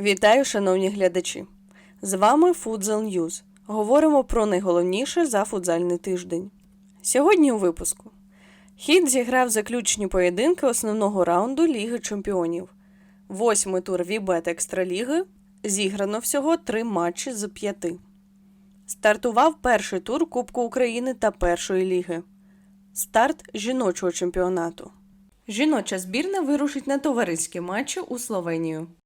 Вітаю, шановні глядачі! З вами Futsal News. Говоримо про найголовніше за футзальний тиждень. Сьогодні у випуску Хід зіграв заключні поєдинки основного раунду Ліги Чемпіонів. Восьмий тур Вібет Екстраліги. Зіграно всього три матчі з п'яти. Стартував перший тур Кубку України та першої ліги. Старт жіночого чемпіонату. Жіноча збірна вирушить на товариські матчі у Словенію. –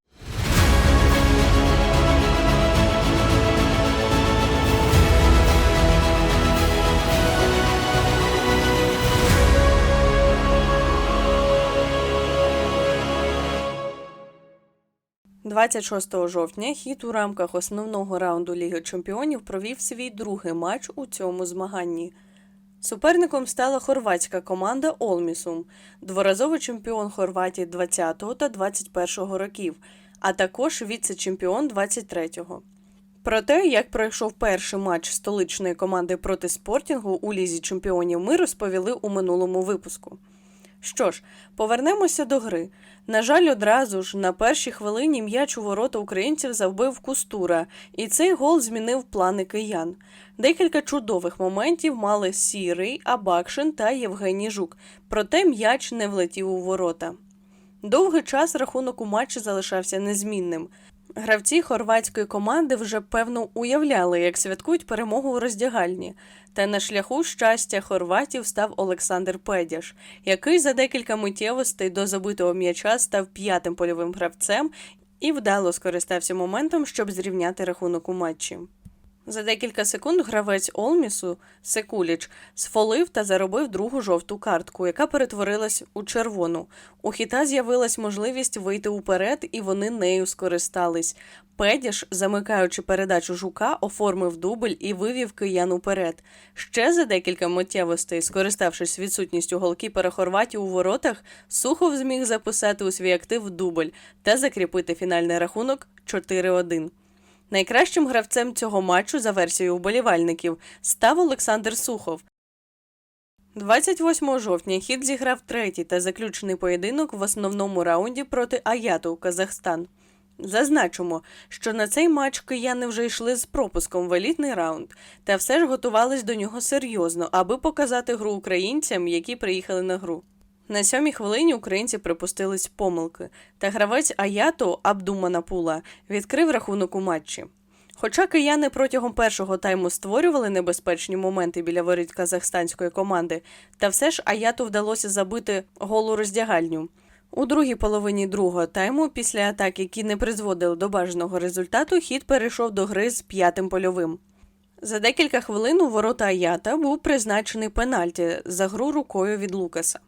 26 жовтня хід у рамках основного раунду Ліги Чемпіонів провів свій другий матч у цьому змаганні. Суперником стала хорватська команда Олмісум, дворазовий чемпіон Хорватії 20 та 21-го років, а також віце-чемпіон 23-го. Про те, як пройшов перший матч столичної команди проти спортінгу у лізі чемпіонів, ми розповіли у минулому випуску. Що ж, повернемося до гри. На жаль, одразу ж на першій хвилині м'яч у ворота українців завбив Кустура, і цей гол змінив плани киян. Декілька чудових моментів мали Сірий, Абакшин та Євгеній Жук, проте м'яч не влетів у ворота. Довгий час рахунок у матчі залишався незмінним. Гравці хорватської команди вже певно уявляли, як святкують перемогу у роздягальні. Та на шляху щастя хорватів став Олександр Педяш, який за декілька миттєвостей до забитого м'яча став п'ятим польовим гравцем і вдало скористався моментом, щоб зрівняти рахунок у матчі. За декілька секунд гравець Олмісу Секуліч сфолив та заробив другу жовту картку, яка перетворилась у червону. У хіта з'явилась можливість вийти уперед, і вони нею скористались. Педіш, замикаючи передачу жука, оформив дубль і вивів киян уперед. Ще за декілька миттєвостей, скориставшись відсутністю голкіпера Хорватії у воротах, Сухов зміг записати у свій актив дубль та закріпити фінальний рахунок 4-1. Найкращим гравцем цього матчу за версією вболівальників став Олександр Сухов. 28 жовтня хід зіграв третій та заключений поєдинок в основному раунді проти Аяту Казахстан. Зазначимо, що на цей матч кияни вже йшли з пропуском в елітний раунд, та все ж готувались до нього серйозно, аби показати гру українцям, які приїхали на гру. На сьомій хвилині українці припустились помилки, та гравець Аято Абдуманапула відкрив рахунок у матчі. Хоча кияни протягом першого тайму створювали небезпечні моменти біля воріт казахстанської команди, та все ж Аяту вдалося забити голу роздягальню. У другій половині другого тайму, після атаки, які не призводили до бажаного результату, хід перейшов до гри з п'ятим польовим. За декілька хвилин у ворота Аята був призначений пенальті за гру рукою від Лукаса.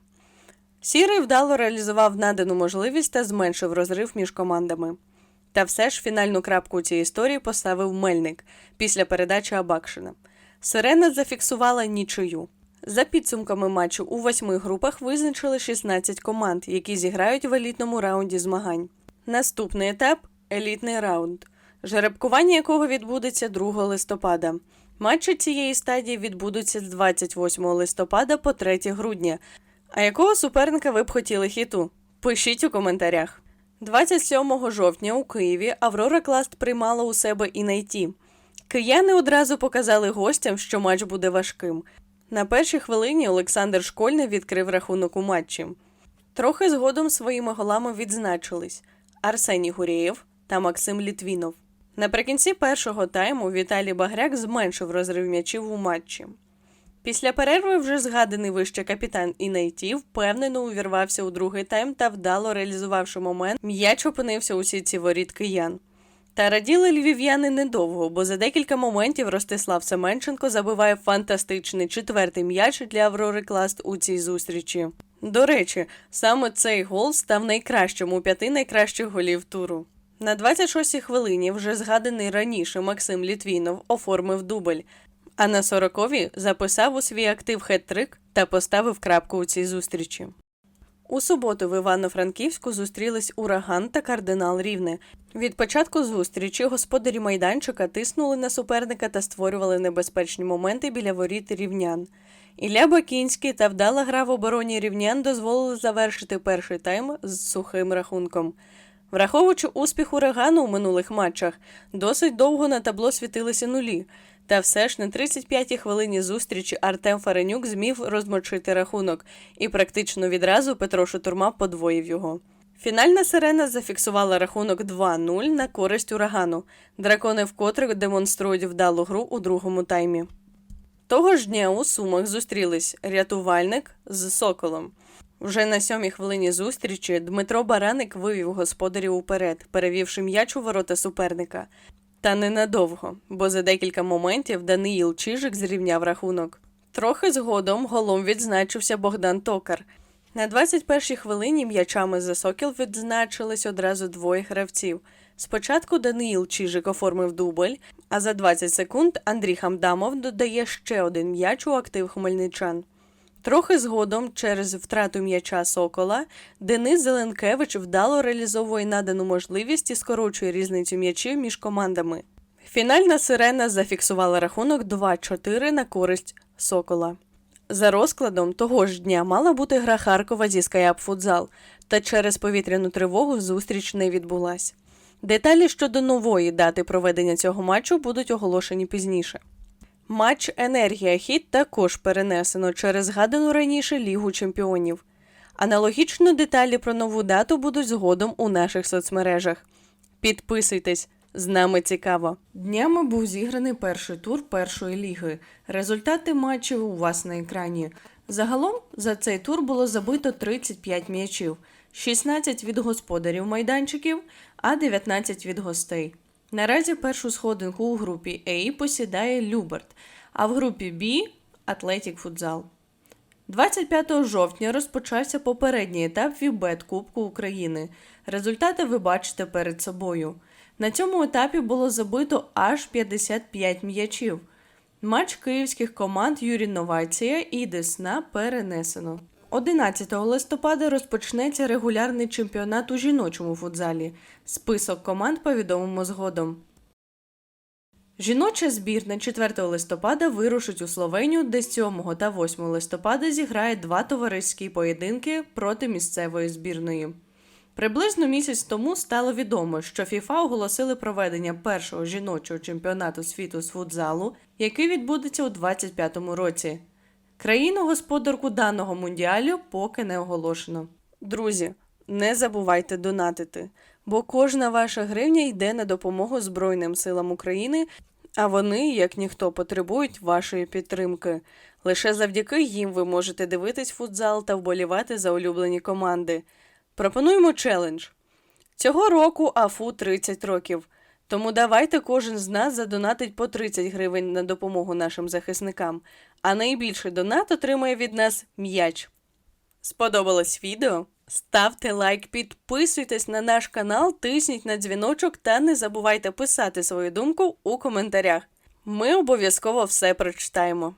Сірий вдало реалізував надану можливість та зменшив розрив між командами. Та все ж фінальну крапку у цій історії поставив Мельник після передачі Абакшина. Сирена зафіксувала нічию. За підсумками матчу у восьми групах визначили 16 команд, які зіграють в елітному раунді змагань. Наступний етап елітний раунд, жеребкування якого відбудеться 2 листопада. Матчі цієї стадії відбудуться з 28 листопада по 3 грудня. А якого суперника ви б хотіли хіту? Пишіть у коментарях. 27 жовтня у Києві Аврора Класт приймала у себе і найті. Кияни одразу показали гостям, що матч буде важким. На першій хвилині Олександр Школьний відкрив рахунок у матчі. Трохи згодом своїми голами відзначились Арсеній Гурєєв та Максим Літвінов. Наприкінці першого тайму Віталій Багряк зменшив розрив м'ячів у матчі. Після перерви вже згаданий вище капітан Інайті впевнено увірвався у другий тайм та вдало реалізувавши момент, м'яч опинився у сітці воріт киян. Та раділи львів'яни недовго, бо за декілька моментів Ростислав Семенченко забиває фантастичний четвертий м'яч для Аврори Класт у цій зустрічі. До речі, саме цей гол став найкращим у п'яти найкращих голів туру. На 26-й хвилині вже згаданий раніше Максим Літвінов оформив дубль, а на 40-ві записав у свій актив хет-трик та поставив крапку у цій зустрічі. У суботу в Івано-Франківську зустрілись ураган та кардинал Рівне. Від початку зустрічі господарі майданчика тиснули на суперника та створювали небезпечні моменти біля воріт рівнян. Ілля Бакінський та вдала гра в обороні рівнян дозволили завершити перший тайм з сухим рахунком. Враховуючи успіх урагану у минулих матчах, досить довго на табло світилися нулі. Та все ж на 35-й хвилині зустрічі Артем Фаренюк змів розмочити рахунок, і практично відразу Петро Шутурма подвоїв його. Фінальна сирена зафіксувала рахунок 2-0 на користь урагану. Дракони вкотре демонструють вдалу гру у другому таймі. Того ж дня у Сумах зустрілись рятувальник з Соколом. Вже на сьомій хвилині зустрічі Дмитро Бараник вивів господарів уперед, перевівши м'яч у ворота суперника. Та ненадовго, бо за декілька моментів Даниїл Чижик зрівняв рахунок. Трохи згодом голом відзначився Богдан Токар. На 21-й хвилині м'ячами за Сокіл відзначились одразу двоє гравців. Спочатку Даниїл Чижик оформив дубль, а за 20 секунд Андрій Хамдамов додає ще один м'яч у актив хмельничан. Трохи згодом, через втрату м'яча Сокола, Денис Зеленкевич вдало реалізовує надану можливість і скорочує різницю м'ячів між командами. Фінальна сирена зафіксувала рахунок 2-4 на користь Сокола. За розкладом того ж дня мала бути гра Харкова зі Скаяп Футзал, та через повітряну тривогу зустріч не відбулась. Деталі щодо нової дати проведення цього матчу будуть оголошені пізніше. Матч Енергія Хіт також перенесено через згадану раніше Лігу чемпіонів. Аналогічно деталі про нову дату будуть згодом у наших соцмережах. Підписуйтесь, з нами цікаво. Днями був зіграний перший тур першої ліги. Результати матчів у вас на екрані. Загалом за цей тур було забито 35 м'ячів, 16 від господарів майданчиків, а 19 від гостей. Наразі першу сходинку у групі А посідає Люберт, а в групі Б Атлетік Футзал. 25 жовтня розпочався попередній етап Вібет Кубку України. Результати ви бачите перед собою. На цьому етапі було забито аж 55 м'ячів. Матч київських команд Юрій Новація і Десна перенесено. 11 листопада розпочнеться регулярний чемпіонат у жіночому футзалі. Список команд повідомимо згодом. Жіноча збірна 4 листопада вирушить у Словенію, де 7 та 8 листопада зіграє два товариські поєдинки проти місцевої збірної. Приблизно місяць тому стало відомо, що ФІФА оголосили проведення першого жіночого чемпіонату світу з футзалу, який відбудеться у 2025 році. Країну господарку даного мундіалю поки не оголошено. Друзі, не забувайте донатити, бо кожна ваша гривня йде на допомогу Збройним силам України, а вони, як ніхто, потребують вашої підтримки. Лише завдяки їм ви можете дивитись футзал та вболівати за улюблені команди. Пропонуємо челендж. Цього року АФУ 30 років. Тому давайте кожен з нас задонатить по 30 гривень на допомогу нашим захисникам, а найбільший донат отримає від нас м'яч. Сподобалось відео? Ставте лайк, підписуйтесь на наш канал, тисніть на дзвіночок та не забувайте писати свою думку у коментарях. Ми обов'язково все прочитаємо.